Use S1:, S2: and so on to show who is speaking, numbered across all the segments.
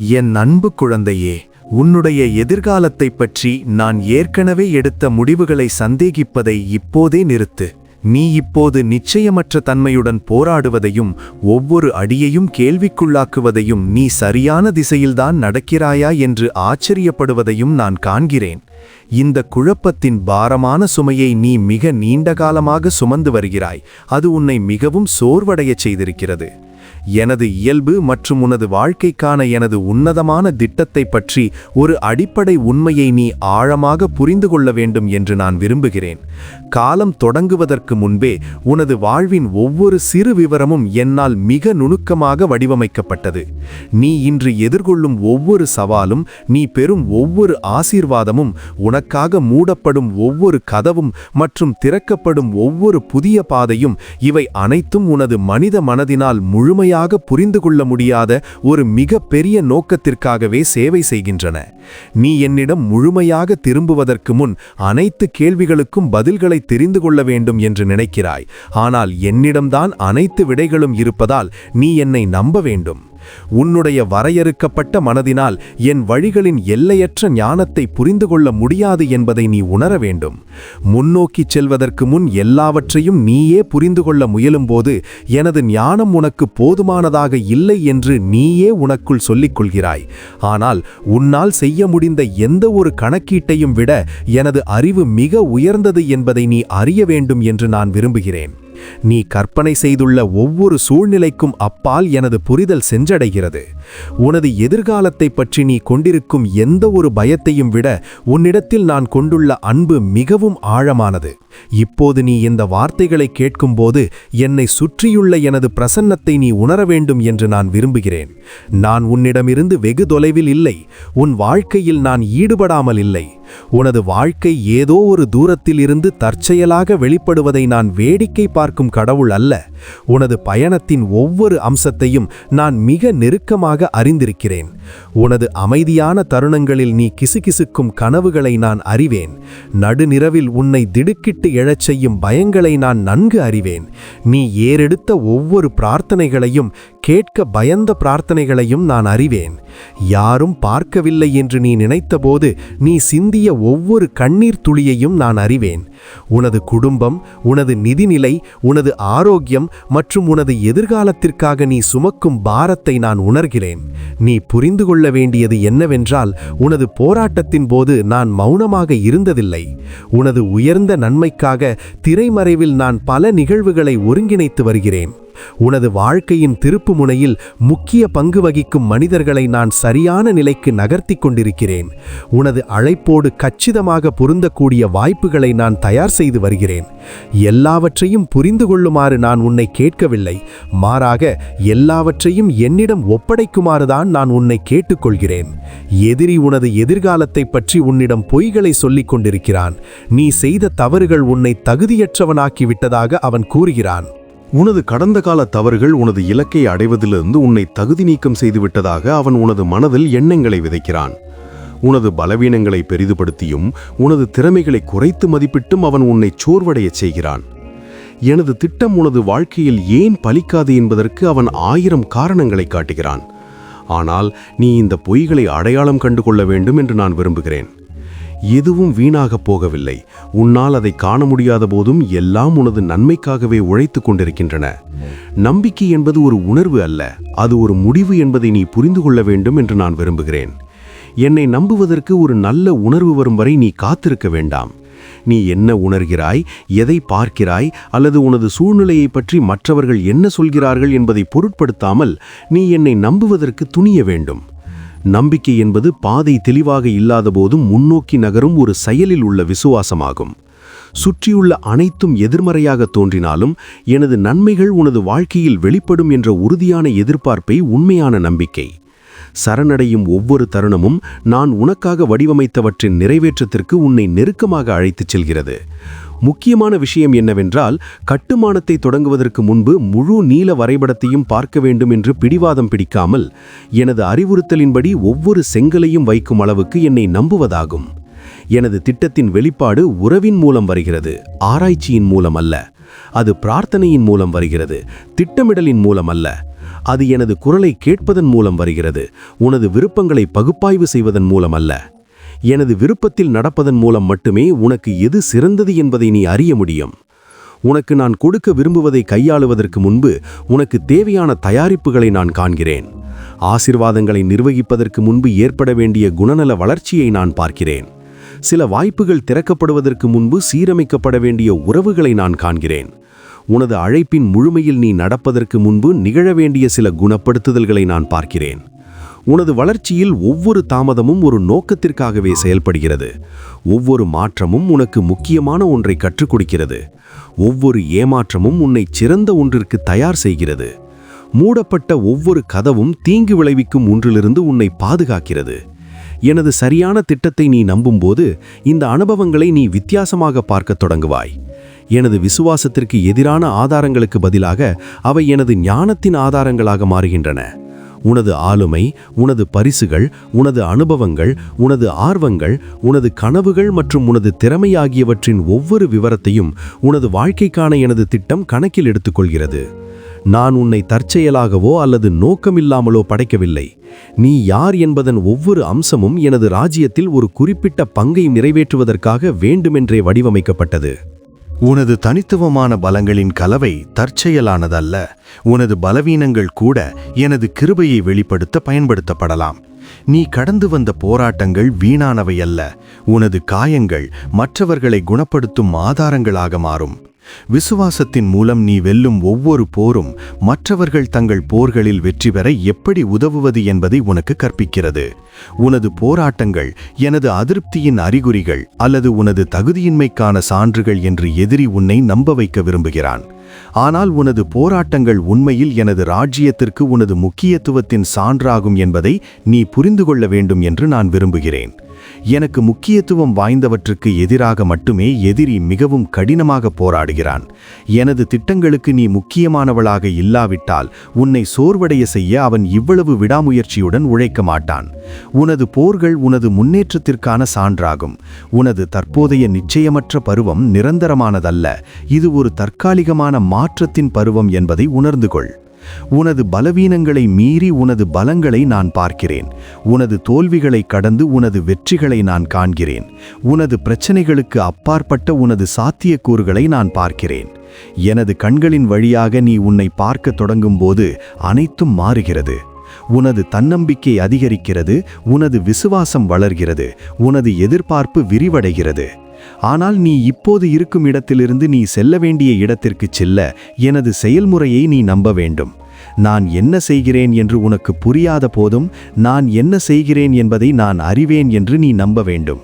S1: என் அன்பு குழந்தையே உன்னுடைய எதிர்காலத்தைப் பற்றி நான் ஏற்கனவே எடுத்த முடிவுகளை சந்தேகிப்பதை இப்போதே நிறுத்து. நீ இப்போது நிச்சயமற்ற தன்மையுடன் போராடுவதையும் ஒவ்வொரு அடியையும் கேள்விக்குள்ளாக்குவதையும் நீ சரியான திசையில்தான் நடக்கிறாயா என்று ஆச்சரியப்படுவதையும் நான் காண்கிறேன். இந்த குழப்பத்தின் பாரமான சுமையை நீ மிக நீண்ட காலமாக சுமந்து வருகிறாய். அது உன்னை மிகவும் சோர்வடையச் செய்திருக்கிறது. எனது இயல்பு மற்றும் உனது வாழ்க்கைக்கான எனது உன்னதமான திட்டத்தை பற்றி ஒரு அடிப்படை உண்மையை நீ ஆழமாக புரிந்து கொள்ள வேண்டும் என்று நான் விரும்புகிறேன். காலம் தொடங்குவதற்கு முன்பே உனது வாழ்வின் ஒவ்வொரு சிறு விவரமும் என்னால் மிக நுணுக்கமாக வடிவமைக்கப்பட்டது. நீ இன்று எதிர்கொள்ளும் ஒவ்வொரு சவாலும் நீ பெறும் ஒவ்வொரு ஆசீர்வாதமும் உனக்காக மூடப்படும் ஒவ்வொரு கதவும் மற்றும் திறக்கப்படும் ஒவ்வொரு புதிய பாதையும் இவை அனைத்தும் உனது மனித மனதினால் முழுமையாக புரிந்து கொள்ள முடியாத ஒரு மிக பெரிய நோக்கத்திற்காகவே சேவை செய்கின்றன. நீ என்னிடம் முழுமையாக திரும்புவதற்கு முன் அனைத்து கேள்விகளுக்கும் பதில்களை தெரிந்து கொள்ள வேண்டும் என்று நினைக்கிறாய். ஆனால் என்னிடம்தான் அனைத்து விடைகளும் இருப்பதால் நீ என்னை நம்ப வேண்டும். உன்னுடைய வரையறுக்கப்பட்ட மனதினால் என் வழிகளின் எல்லையற்ற ஞானத்தை புரிந்து கொள்ள முடியாது என்பதை நீ உணர வேண்டும். முன்னோக்கிச் செல்வதற்கு முன் எல்லாவற்றையும் நீயே புரிந்து கொள்ள முயலும்போது எனது ஞானம் உனக்கு போதுமானதாக இல்லை என்று நீயே உனக்குள் சொல்லிக் கொள்கிறாய் ஆனால் உன்னால் செய்ய முடிந்த எந்த ஒரு கணக்கீட்டையும் விட எனது அறிவு மிக உயர்ந்தது என்பதை நீ அறிய வேண்டும் என்று நான் விரும்புகிறேன். நீ கற்பனை செய்துள்ள ஒவ்வொரு சூழ்நிலைக்கும் அப்பால் எனது புரிதல் சென்றடைகிறது. உனது எதிர்காலத்தை பற்றி நீ கொண்டிருக்கும் எந்த ஒரு பயத்தையும் விட உன்னிடத்தில் நான் கொண்டுள்ள அன்பு மிகவும் ஆழமானது. இப்போது நீ இந்த வார்த்தைகளை கேட்கும்போது என்னை சுற்றியுள்ள எனது பிரசன்னத்தை நீ உணர வேண்டும் என்று நான் விரும்புகிறேன். நான் உன்னிடமிருந்து வெகு தொலைவில் இல்லை. உன் வாழ்க்கையில் நான் ஈடுபடாமல் இல்லை. உனது வாழ்க்கை ஏதோ ஒரு தூரத்தில் இருந்து தற்செயலாக வெளிப்படுவதை நான் வேடிக்கை பார்க்க பார்க்கும் கடவுள் அல்ல. உனது பயணத்தின் ஒவ்வொரு அம்சத்தையும் நான் மிக நெருக்கமாக அறிந்திருக்கிறேன். உனது அமைதியான தருணங்களில் நீ கிசுகிசுக்கும் கனவுகளை நான் அறிவேன். நடுநிரவில் உன்னை திடுக்கிட்டு எழச் செய்யும் பயங்களை நான் நன்கு அறிவேன். நீ ஏறெடுத்த ஒவ்வொரு பிரார்த்தனைகளையும் கேட்க பயந்த பிரார்த்தனைகளையும் நான் அறிவேன். யாரும் பார்க்கவில்லை என்று நீ நினைத்தபோது நீ சிந்திய ஒவ்வொரு கண்ணீர் துளியையும் நான் அறிவேன். உனது குடும்பம் உனது நிதிநிலை உனது ஆரோக்கியம் மற்றும் உனது எதிர்காலத்திற்காக நீ சுமக்கும் பாரத்தை நான் உணர்கிறேன். நீ புரிந்து கொள்ள வேண்டியது என்னவென்றால் உனது போராட்டத்தின் போது நான் மௌனமாக இருந்ததில்லை. உனது உயர்ந்த நன்மைக்காக திரைமறைவில் நான் பல நிகழ்வுகளை ஒருங்கிணைத்து வருகிறேன். உனது வாழ்க்கையின் திருப்பு முனையில் முக்கிய பங்கு வகிக்கும் மனிதர்களை நான் சரியான நிலைக்கு நகர்த்தி கொண்டிருக்கிறேன். உனது அழைப்போடு கச்சிதமாக பொருந்தக்கூடிய வாய்ப்புகளை நான் தயார் செய்து வருகிறேன். எல்லாவற்றையும் புரிந்து கொள்ளுமாறு நான் உன்னை கேட்கவில்லை. மாறாக எல்லாவற்றையும் என்னிடம் ஒப்படைக்குமாறுதான் நான் உன்னை கேட்டுக்கொள்கிறேன். எதிரி உனது எதிர்காலத்தை பற்றி உன்னிடம் பொய்களை சொல்லிக் கொண்டிருக்கிறான். நீ செய்த தவறுகள் உன்னை தகுதியற்றவனாக்கி விட்டதாக அவன் கூறுகிறான்.
S2: உனது கடந்த கால தவறுகள் உனது இலக்கை அடைவதிலிருந்து உன்னை தகுதி நீக்கம் செய்துவிட்டதாக அவன் உனது மனதில் எண்ணங்களை விதைக்கிறான். உனது பலவீனங்களை பெரிதுபடுத்தியும் உனது திறமைகளை குறைத்து மதிப்பிட்டும் அவன் உன்னை சோர்வடையச் செய்கிறான். எனது திட்டம் உனது வாழ்க்கையில் ஏன் பலிக்காது என்பதற்கு அவன் ஆயிரம் காரணங்களை காட்டுகிறான். ஆனால் நீ இந்த பொய்களை அடையாளம் கண்டு கொள்ள வேண்டும் என்று நான் விரும்புகிறேன். எதுவும் வீணாகப் போகவில்லை. உன்னால் அதை காண முடியாத போதும் எல்லாம் உனது நன்மைக்காகவே உழைத்துக் கொண்டிருக்கின்றன. நம்பிக்கை என்பது ஒரு உணர்வு அல்ல. அது ஒரு முடிவு என்பதை நீ புரிந்து கொள்ள வேண்டும் என்று நான் விரும்புகிறேன். என்னை நம்புவதற்கு ஒரு நல்ல உணர்வு வரும் வரை நீ காத்திருக்க வேண்டாம். நீ என்ன உணர்கிறாய் எதை பார்க்கிறாய் அல்லது உனது சூழ்நிலையை பற்றி மற்றவர்கள் என்ன சொல்கிறார்கள் என்பதை பொருட்படுத்தாமல் நீ என்னை நம்புவதற்கு துணிய வேண்டும். நம்பிக்கை என்பது பாதை தெளிவாக இல்லாதபோதும் முன்னோக்கி நகரும் ஒரு செயலில் உள்ள விசுவாசமாகும். சுற்றியுள்ள அனைத்தும் எதிர்மறையாக தோன்றினாலும் எனது நன்மைகள் உனது வாழ்க்கையில் வெளிப்படும் என்ற உறுதியான எதிர்பார்ப்பை உண்மையான நம்பிக்கை. சரணடையும் ஒவ்வொரு தருணமும் நான் உனக்காக வடிவமைத்தவற்றின் நிறைவேற்றத்திற்கு உன்னை நெருக்கமாக அழைத்துச் செல்கிறது. முக்கியமான விஷயம் என்னவென்றால் கட்டுமானத்தை தொடங்குவதற்கு முன்பு முழு நீல வரைபடத்தையும் பார்க்க வேண்டும் என்று பிடிவாதம் பிடிக்காமல் எனது அறிவுறுத்தலின்படி ஒவ்வொரு செங்கலையும் வைக்கும் அளவுக்கு என்னை நம்புவதாகும். எனது திட்டத்தின் வெளிப்பாடு உறவின் மூலம் வருகிறது ஆராய்ச்சியின் மூலம் அல்ல அது பிரார்த்தனையின் மூலம் வருகிறது திட்டமிடலின் மூலம் அல்ல அது எனது குரலை கேட்பதன் மூலம் வருகிறது உனது விருப்பங்களை பகுப்பாய்வு செய்வதன் மூலம் அல்ல. எனது விருப்பத்தில் நடப்பதன் மூலம் மட்டுமே உனக்கு எது சிறந்தது என்பதை நீ அறிய முடியும். உனக்கு நான் கொடுக்க விரும்புவதை கையாளுவதற்கு முன்பு உனக்கு தேவையான தயாரிப்புகளை நான் காண்கிறேன். ஆசிர்வாதங்களை நிர்வகிப்பதற்கு முன்பு ஏற்பட வேண்டிய குணநல வளர்ச்சியை நான் பார்க்கிறேன். சில வாய்ப்புகள் திறக்கப்படுவதற்கு முன்பு சீரமைக்கப்பட வேண்டிய உறவுகளை நான் காண்கிறேன். உனது அழைப்பின் முழுமையில் நீ நடப்பதற்கு முன்பு நிகழ வேண்டிய சில குணப்படுத்துதல்களை நான் பார்க்கிறேன். உனது வளர்ச்சியில் ஒவ்வொரு தாமதமும் ஒரு நோக்கத்திற்காகவே செயல்படுகிறது. ஒவ்வொரு மாற்றமும் உனக்கு முக்கியமான ஒன்றை கற்றுக் கொடுக்கிறது. ஒவ்வொரு ஏமாற்றமும் உன்னை சிறந்த ஒன்றிற்கு தயார் செய்கிறது. மூடப்பட்ட ஒவ்வொரு கதவும் தீங்கு விளைவிக்கும் ஒன்றிலிருந்து உன்னை பாதுகாக்கிறது. எனது சரியான திட்டத்தை நீ நம்பும்போது இந்த அனுபவங்களை நீ வித்தியாசமாக பார்க்கத் தொடங்குவாய். எனது விசுவாசத்திற்கு எதிரான ஆதாரங்களுக்கு பதிலாக அவை எனது ஞானத்தின் ஆதாரங்களாக மாறுகின்றன. உனது ஆளுமை உனது பரிசுகள் உனது அனுபவங்கள் உனது ஆர்வங்கள் உனது கனவுகள் மற்றும் உனது திறமை ஆகியவற்றின் ஒவ்வொரு விவரத்தையும் உனது வாழ்க்கைக்கான எனது திட்டம் கணக்கில் எடுத்துக்கொள்கிறது. நான் உன்னை தற்செயலாகவோ அல்லது நோக்கமில்லாமலோ படைக்கவில்லை. நீ யார் என்பதன் ஒவ்வொரு அம்சமும் எனது ராஜ்யத்தில் ஒரு குறிப்பிட்ட பங்கை நிறைவேற்றுவதற்காக வேண்டுமென்றே வடிவமைக்கப்பட்டது.
S1: உனது தனித்துவமான பலங்களின் கலவை தற்செயலானதல்ல. உனது பலவீனங்கள் கூட எனது கிருபையை வெளிப்படுத்த பயன்படுத்தப்படலாம். நீ கடந்து வந்த போராட்டங்கள் வீணானவை அல்ல உனது காயங்கள் மற்றவர்களை குணப்படுத்தும் ஆதாரங்களாக மாறும். விசுவாசத்தின் மூலம் நீ வெல்லும் ஒவ்வொரு போரும் மற்றவர்கள் தங்கள் போர்களில் வெற்றி பெற எப்படி உதவுவது என்பதை உனக்கு கற்பிக்கிறது. உனது போராட்டங்கள் எனது அதிருப்தியின் அறிகுறிகள் அல்லது உனது தகுதியின்மைக்கான சான்றுகள் என்று எதிரி உன்னை நம்ப வைக்க விரும்புகிறான். ஆனால் உனது போராட்டங்கள் உண்மையில் எனது ராஜ்யத்திற்கு உனது முக்கியத்துவத்தின் சான்றாகும் என்பதை நீ புரிந்து கொள்ள வேண்டும் என்று நான் விரும்புகிறேன். எனக்கு முக்கியத்துவம் வாய்ந்தவற்றுக்கு எதிராக மட்டுமே எதிரி மிகவும் கடினமாக போராடுகிறான். எனது திட்டங்களுக்கு நீ முக்கியமானவளாக இல்லாவிட்டால் உன்னை சோர்வடைய செய்ய அவன் இவ்வளவு விடாமுயற்சியுடன் உழைக்க மாட்டான். உனது போர்கள் உனது முன்னேற்றத்திற்கான சான்றாகும். உனது தற்போதைய நிச்சயமற்ற பருவம் நிரந்தரமானதல்ல. இது ஒரு தற்காலிகமான மாற்றத்தின் பருவம் என்பதை உணர்ந்து கொள். உனது பலவீனங்களை மீறி உனது பலங்களை நான் பார்க்கிறேன். உனது தோல்விகளை கடந்து உனது வெற்றிகளை நான் காண்கிறேன். உனது பிரச்சனைகளுக்கு அப்பாற்பட்ட உனது சாத்தியக்கூறுகளை நான் பார்க்கிறேன். எனது கண்களின் வழியாக நீ உன்னை பார்க்க தொடங்கும் போது அனைத்தும் மாறுகிறது. உனது தன்னம்பிக்கை அதிகரிக்கிறது. உனது விசுவாசம் வளர்கிறது. உனது எதிர்பார்ப்பு விரிவடைகிறது. ஆனால் நீ இப்போது இருக்கும் இடத்திலிருந்து நீ செல்ல வேண்டிய இடத்திற்குச் செல்ல எனது செயல்முறையை நீ நம்ப வேண்டும். நான் என்ன செய்கிறேன் என்று உனக்கு புரியாத போதும் நான் என்ன செய்கிறேன் என்பதை நான் அறிவேன் என்று நீ நம்ப வேண்டும்.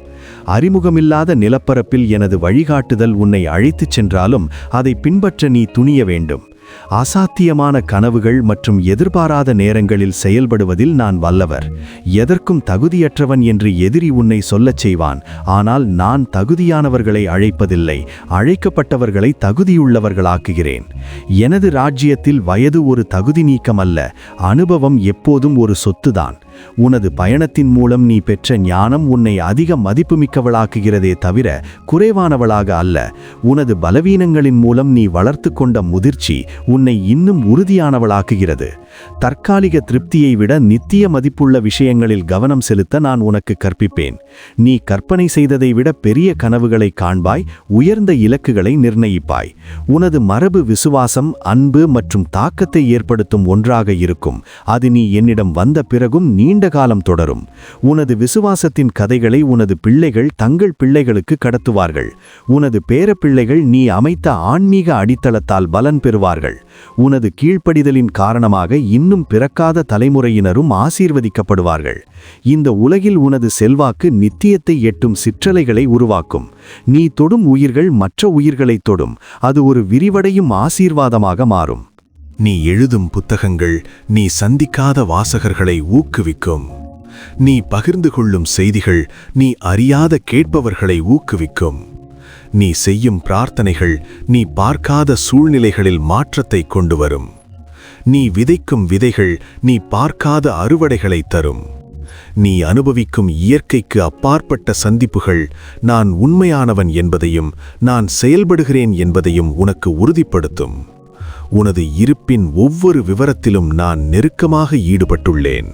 S1: அறிமுகமில்லாத நிலப்பரப்பில் எனது வழிகாட்டுதல் உன்னை அழைத்துச் சென்றாலும் அதை பின்பற்ற நீ துணிய வேண்டும். அசாத்தியமான கனவுகள் மற்றும் எதிர்பாராத நேரங்களில் செயல்படுவதில் நான் வல்லவர். எதற்கும் தகுதியற்றவன் என்று எதிரி உன்னை சொல்லச் செய்வான். ஆனால் நான் தகுதியானவர்களை அழைப்பதில்லை. அழைக்கப்பட்டவர்களை தகுதியுள்ளவர்களாக்குகிறேன். எனது ராஜ்யத்தில் வயது ஒரு தகுதி நீக்கம் அல்ல அனுபவம் எப்போதும் ஒரு சொத்துதான். உனது பயணத்தின் மூலம் நீ பெற்ற ஞானம் உன்னை அதிக மதிப்புமிக்கவளாக்குகிறதே தவிர குறைவானவளாக அல்ல. உனது பலவீனங்களின் மூலம் நீ வளர்த்து கொண்ட முதிர்ச்சி உன்னை இன்னும் உறுதியானவளாக்குகிறது. தற்காலிக திருப்தியை விட நித்திய மதிப்புள்ள விஷயங்களில் கவனம் செலுத்த நான் உனக்கு கற்பிப்பேன். நீ கற்பனை செய்ததை விட பெரிய கனவுகளை காண்பாய் உயர்ந்த இலக்குகளை நிர்ணயிப்பாய். உனது மரபு விசுவாசம் அன்பு மற்றும் தாக்கத்தை ஏற்படுத்தும் ஒன்றாக இருக்கும். அது நீ என்னிடம் வந்த பிறகும் நீண்ட காலம் தொடரும். உனது விசுவாசத்தின் கதைகளை உனது பிள்ளைகள் தங்கள் பிள்ளைகளுக்கு கடத்துவார்கள். உனது பேரப்பிள்ளைகள் நீ அமைத்த ஆன்மீக அடித்தளத்தால் பலன் பெறுவார்கள். உனது கீழ்ப்படிதலின் காரணமாக இன்னும் பிறக்காத தலைமுறையினரும் ஆசீர்வதிக்கப்படுவார்கள். இந்த உலகில் உனது செல்வாக்கு நித்தியத்தை எட்டும் சிற்றலைகளை உருவாக்கும். நீ தொடும் உயிர்கள் மற்ற உயிர்களைத் தொடும். அது ஒரு விரிவடையும் ஆசீர்வாதமாக மாறும்.
S3: நீ எழுதும் புத்தகங்கள் நீ சந்திக்காத வாசகர்களை ஊக்குவிக்கும். நீ பகிர்ந்து கொள்ளும் செய்திகள் நீ அறியாத கேட்பவர்களை ஊக்குவிக்கும். நீ செய்யும் பிரார்த்தனைகள் நீ பார்க்காத சூழ்நிலைகளில் மாற்றத்தை கொண்டு வரும். நீ விதைக்கும் விதைகள் நீ பார்க்காத அறுவடைகளை தரும். நீ அனுபவிக்கும் இயற்கைக்கு அப்பாற்பட்ட சந்திப்புகள் நான் உண்மையானவன் என்பதையும் நான் செயல்படுகிறேன் என்பதையும் உனக்கு உறுதிப்படுத்தும்.
S1: உனது இருப்பின் ஒவ்வொரு விவரத்திலும் நான் நெருக்கமாக ஈடுபட்டுள்ளேன்.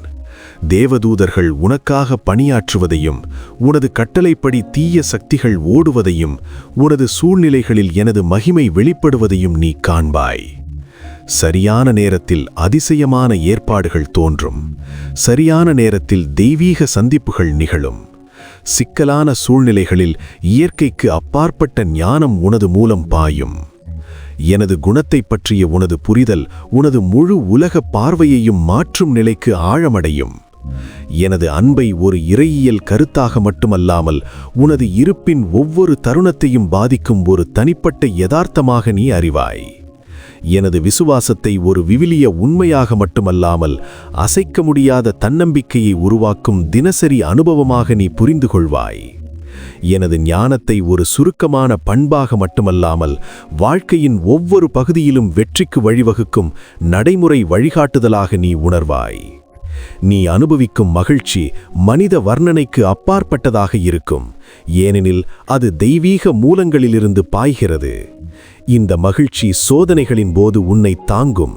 S1: தேவதூதர்கள் உனக்காக பணியாற்றுவதையும் உனது கட்டளைப்படி தீய சக்திகள் ஓடுவதையும் உனது சூழ்நிலைகளில் எனது மகிமை வெளிப்படுவதையும் நீ காண்பாய். சரியான நேரத்தில் அதிசயமான ஏற்பாடுகள் தோன்றும். சரியான நேரத்தில் தெய்வீக சந்திப்புகள் நிகழும். சிக்கலான சூழ்நிலைகளில் இயற்கைக்கு அப்பாற்பட்ட ஞானம் உனது மூலம் பாயும். எனது குணத்தைப் பற்றிய உனது புரிதல் உனது முழு உலக பார்வையையும் மாற்றும் நிலைக்கு ஆழமடையும். எனது அன்பை ஒரு இறையியல் கருத்தாக மட்டுமல்லாமல் உனது இருப்பின் ஒவ்வொரு தருணத்தையும் பாதிக்கும் ஒரு தனிப்பட்ட யதார்த்தமாக நீ அறிவாய். எனது விசுவாசத்தை ஒரு விவிலிய உண்மையாக மட்டுமல்லாமல் அசைக்க முடியாத தன்னம்பிக்கையை உருவாக்கும் தினசரி அனுபவமாக நீ புரிந்து கொள்வாய். எனது ஞானத்தை ஒரு சுருக்கமான பண்பாக மட்டுமல்லாமல் வாழ்க்கையின் ஒவ்வொரு பகுதியிலும் வெற்றிக்கு வழிவகுக்கும் நடைமுறை வழிகாட்டுதலாக நீ உணர்வாய். நீ அனுபவிக்கும் மகிழ்ச்சி மனித வர்ணனைக்கு அப்பாற்பட்டதாக இருக்கும். ஏனெனில் அது தெய்வீக மூலங்களிலிருந்து பாய்கிறது. இந்த மகிழ்ச்சி சோதனைகளின் போது உன்னை தாங்கும்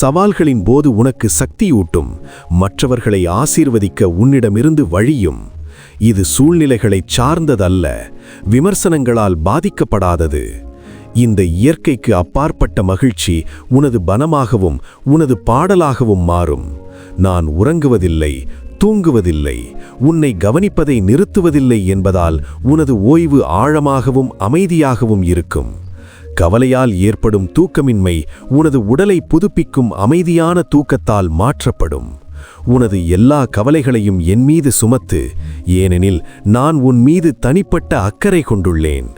S1: சவால்களின் போது உனக்கு சக்தியூட்டும் மற்றவர்களை ஆசீர்வதிக்க உன்னிடமிருந்து வழியும். இது சூழ்நிலைகளைச் சார்ந்ததல்ல விமர்சனங்களால் பாதிக்கப்படாதது. இந்த இயற்கைக்கு அப்பாற்பட்ட மகிழ்ச்சி உனது பனமாகவும் உனது பாடலாகவும் மாறும். நான் உறங்குவதில்லை தூங்குவதில்லை உன்னை கவனிப்பதை நிறுத்துவதில்லை என்பதால் உனது ஓய்வு ஆழமாகவும் அமைதியாகவும் இருக்கும். கவலையால் ஏற்படும் தூக்கமின்மை உனது உடலை புதுப்பிக்கும் அமைதியான தூக்கத்தால் மாற்றப்படும். உனது எல்லா கவலைகளையும் என் மீது சுமத்து ஏனெனில் நான் உன் மீது தனிப்பட்ட அக்கறை கொண்டுள்ளேன்.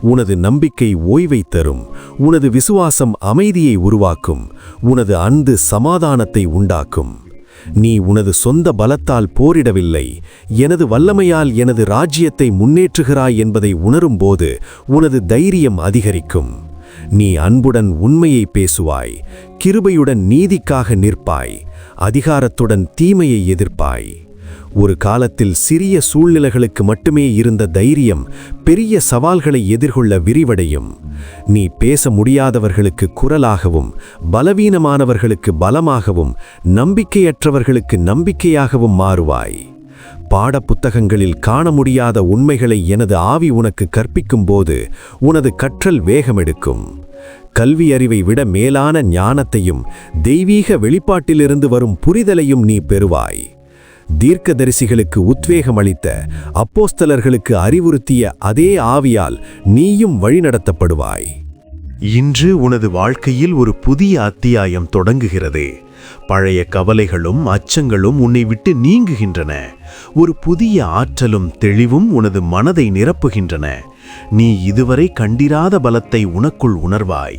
S1: உனது நம்பிக்கை ஓய்வை தரும். உனது விசுவாசம் அமைதியை உருவாக்கும். உனது அன்பு சமாதானத்தை உண்டாக்கும். நீ உனது சொந்த பலத்தால் போரிடவில்லை. எனது வல்லமையால் எனது ராஜ்யத்தை முன்னேற்றுகிறாய் என்பதை உணரும்போது உனது தைரியம் அதிகரிக்கும். நீ அன்புடன் உண்மையை பேசுவாய். கிருபையுடன் நீதிக்காக நிற்பாய். அதிகாரத்துடன் தீமையை எதிர்ப்பாய். ஒரு காலத்தில் சிறிய சூழ்நிலைகளுக்கு மட்டுமே இருந்த தைரியம் பெரிய சவால்களை எதிர்கொள்ள விரிவடையும். நீ பேச முடியாதவர்களுக்கு குரலாகவும் பலவீனமானவர்களுக்கு பலமாகவும் நம்பிக்கையற்றவர்களுக்கு நம்பிக்கையாகவும் மாறுவாய். பாடப்புத்தகங்களில் காண முடியாத உண்மைகளை எனது ஆவி உனக்கு கற்பிக்கும்போது உனது கற்றல் வேகமெடுக்கும். கல்வி அறிவை விட மேலான ஞானத்தையும் தெய்வீக வெளிப்பாட்டிலிருந்து வரும் புரிதலையும் நீ பெறுவாய். தீர்க்கதரிசிகளுக்கு உத்வேகம் அளித்த அப்போஸ்தலர்களுக்கு அறிவுறுத்திய அதே ஆவியால் நீயும் வழிநடத்தப்படுவாய்.
S4: இன்று உனது வாழ்க்கையில் ஒரு புதிய அத்தியாயம் தொடங்குகிறது. பழைய கவலைகளும் அச்சங்களும் உன்னை விட்டு நீங்குகின்றன. ஒரு புதிய ஆற்றலும் தெளிவும் உனது மனதை நிரப்புகின்றன. நீ இதுவரை கண்டிராத பலத்தை உனக்குள் உணர்வாய்.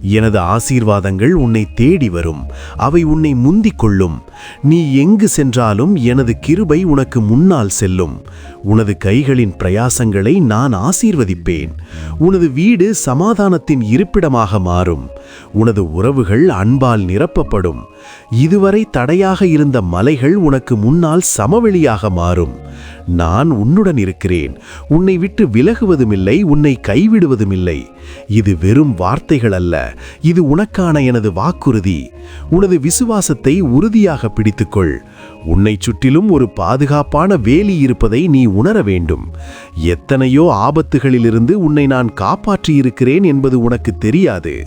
S4: எனது ஆசீர்வாதங்கள் உன்னை தேடி வரும். அவை உன்னை முந்திக் கொள்ளும். நீ எங்கு சென்றாலும் எனது கிருபை உனக்கு முன்னால் செல்லும். உனது கைகளின் பிரயாசங்களை நான் ஆசீர்வதிப்பேன். உனது வீடு சமாதானத்தின் இருப்பிடமாக மாறும். உனது உறவுகள் அன்பால் நிரப்பப்படும். இதுவரை தடையாக இருந்த மலைகள் உனக்கு முன்னால் சமவெளியாக மாறும். நான் உன்னுடன் இருக்கிறேன். உன்னை விட்டு விலகுவதுமில்லை உன்னை கைவிடுவதுமில்லை. இது வெறும் வார்த்தைகள் அல்ல. இது உனக்கான எனது வாக்குறுதி. உனது விசுவாசத்தை உறுதியாக பிடித்துக்கொள். உன்னை சுற்றிலும் ஒரு பாதுகாப்பான வேலி இருப்பதை நீ உணர வேண்டும். எத்தனையோ ஆபத்துகளிலிருந்து உன்னை நான் காப்பாற்றியிருக்கிறேன் என்பது உனக்கு தெரியாது.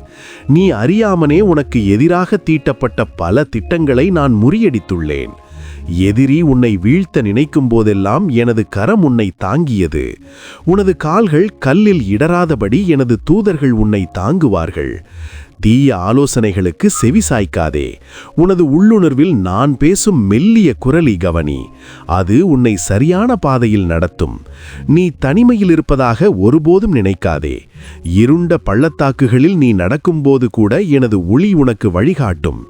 S4: நீ அறியாமனே உனக்கு எதிராக தீட்டப்பட்ட பல திட்டங்களை நான் முறியடித்துள்ளேன். எதிரி உன்னை வீழ்த்த நினைக்கும் போதெல்லாம் எனது கரம் உன்னை தாங்கியது. உனது கால்கள் கல்லில் இடராதபடி எனது தூதர்கள் உன்னை தாங்குவார்கள். தீய ஆலோசனைகளுக்கு செவி சாய்க்காதே. உனது உள்ளுணர்வில் நான் பேசும் மெல்லிய குரலி கவனி. அது உன்னை சரியான பாதையில் நடத்தும். நீ தனிமையில் இருப்பதாக ஒருபோதும் நினைக்காதே. இருண்ட பள்ளத்தாக்குகளில் நீ நடக்கும்போது கூட எனது ஒளி உனக்கு வழிகாட்டும்.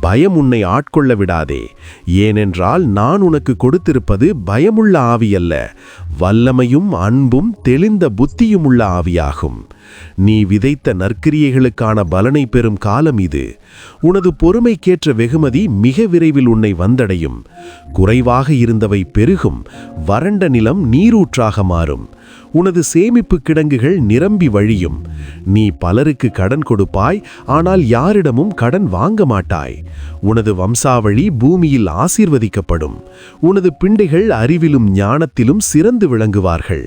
S4: பயம் உன்னை ஆட்கொள்ள விடாதே. ஏனென்றால் நான் உனக்கு கொடுத்திருப்பது பயமுள்ள ஆவியல்ல. வல்லமையும் அன்பும் தெளிந்த புத்தியும் உள்ள ஆவியாகும். நீ விதைத்த நற்கிரியைகளுக்கான பலனை பெறும் காலம் இது. உனது பொறுமைக்கேற்ற வெகுமதி மிக விரைவில் உன்னை வந்தடையும். குறைவாக இருந்தவை பெருகும். வறண்ட நிலம் நீரூற்றாக மாறும்.
S5: உனது சேமிப்பு கிடங்குகள் நிரம்பி வழியும். நீ பலருக்கு கடன் கொடுப்பாய் ஆனால் யாரிடமும் கடன் வாங்க மாட்டாய். உனது வம்சாவளி பூமியில் ஆசீர்வதிக்கப்படும். உனது பிண்டைகள் அறிவிலும் ஞானத்திலும் சிறந்து விளங்குவார்கள்.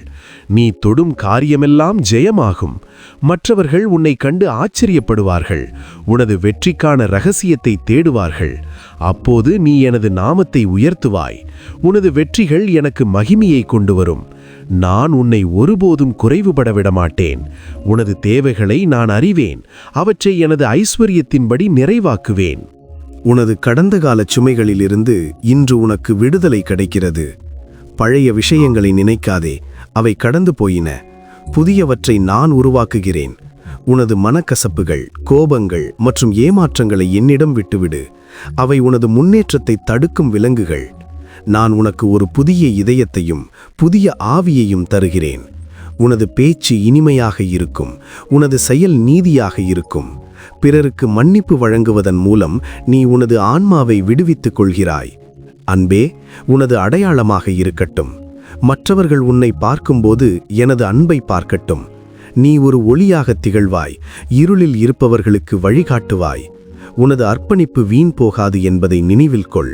S5: நீ தொடும் காரியமெல்லாம் ஜெயமாகும். மற்றவர்கள் உன்னை கண்டு ஆச்சரியப்படுவார்கள். உனது வெற்றிக்கான ரகசியத்தை தேடுவார்கள். அப்போது நீ எனது நாமத்தை உயர்த்துவாய். உனது வெற்றிகள் எனக்கு மகிமையை கொண்டு வரும். நான் உன்னை ஒருபோதும் குறைவுபட விடமாட்டேன். உனது தேவைகளை நான் அறிவேன். அவற்றை எனது ஐஸ்வர்யத்தின்படி நிறைவாக்குவேன்.
S1: உனது கடந்த கால சுமைகளிலிருந்து இன்று உனக்கு விடுதலை கிடைக்கிறது. பழைய விஷயங்களை நினைக்காதே. அவை கடந்து போயின. புதியவற்றை நான் உருவாக்குகிறேன். உனது மனக்கசப்புகள் கோபங்கள் மற்றும் ஏமாற்றங்களை என்னிடம் விட்டுவிடு. அவை உனது முன்னேற்றத்தை தடுக்கும் விலங்குகள். நான் உனக்கு ஒரு புதிய இதயத்தையும் புதிய ஆவியையும் தருகிறேன். உனது பேச்சு இனிமையாக இருக்கும் உனது செயல் நீதியாக இருக்கும். பிறருக்கு மன்னிப்பு வழங்குவதன் மூலம் நீ உனது ஆன்மாவை விடுவித்துக் கொள்கிறாய். அன்பே உனது அடையாளமாக இருக்கட்டும். மற்றவர்கள் உன்னை பார்க்கும்போது எனது அன்பை பார்க்கட்டும். நீ ஒரு ஒளியாக திகழ்வாய் இருளில் இருப்பவர்களுக்கு வழிகாட்டுவாய். உனது அர்ப்பணிப்பு வீண் போகாது என்பதை நினைவில் கொள்.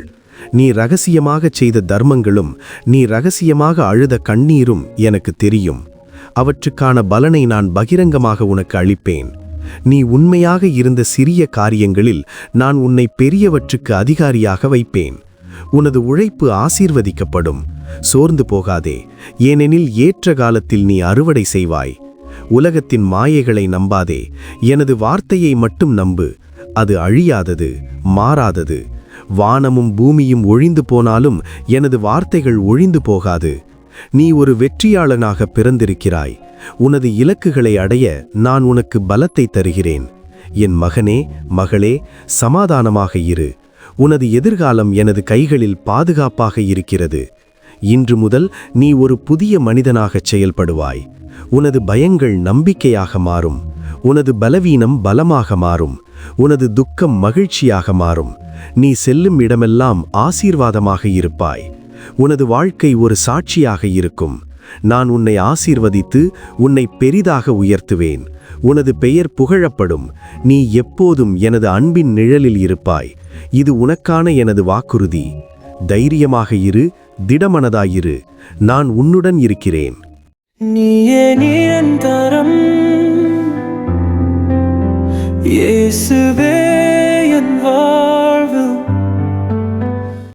S1: நீ ரகசியமாகச் செய்த தர்மங்களும் நீ ரகசியமாக அழுத கண்ணீரும் எனக்கு தெரியும். அவற்றுக்கான பலனை நான் பகிரங்கமாக உனக்கு அளிப்பேன். நீ உண்மையாக இருந்த சிறிய காரியங்களில் நான் உன்னை பெரியவற்றுக்கு அதிகாரியாக வைப்பேன். உனது உழைப்பு ஆசீர்வதிக்கப்படும். சோர்ந்து போகாதே. ஏனெனில் ஏற்ற காலத்தில் நீ அறுவடை செய்வாய். உலகத்தின் மாயைகளை நம்பாதே. எனது வார்த்தையை மட்டும் நம்பு. அது அழியாதது மாறாதது. வானமும் பூமியும் ஒழிந்து போனாலும் எனது வார்த்தைகள் ஒழிந்து போகாது. நீ ஒரு வெற்றியாளனாக பிறந்திருக்கிறாய். உனது இலக்குகளை அடைய நான் உனக்கு பலத்தை தருகிறேன். என் மகனே மகளே சமாதானமாக இரு. உனது எதிர்காலம் எனது கைகளில் பாதுகாப்பாக இருக்கிறது. இன்று முதல் நீ ஒரு புதிய மனிதனாகச் செயல்படுவாய். உனது பயங்கள் நம்பிக்கையாக மாறும். உனது பலவீனம் பலமாக மாறும். உனது துக்கம் மகிழ்ச்சியாக மாறும். நீ செல்லும் இடமெல்லாம் ஆசீர்வாதமாக இருப்பாய். உனது வாழ்க்கை ஒரு சாட்சியாக இருக்கும். நான் உன்னை ஆசீர்வதித்து உன்னை பெரிதாக உயர்த்துவேன். உனது பெயர் புகழப்படும். நீ எப்போதும் எனது அன்பின் நிழலில் இருப்பாய். இது உனக்கான எனது வாக்குறுதி. தைரியமாக இரு திடமனதாயிரு நான் உன்னுடன் இருக்கிறேன்.
S6: நீயே நிரந்தரம். இயேசுவே என் வா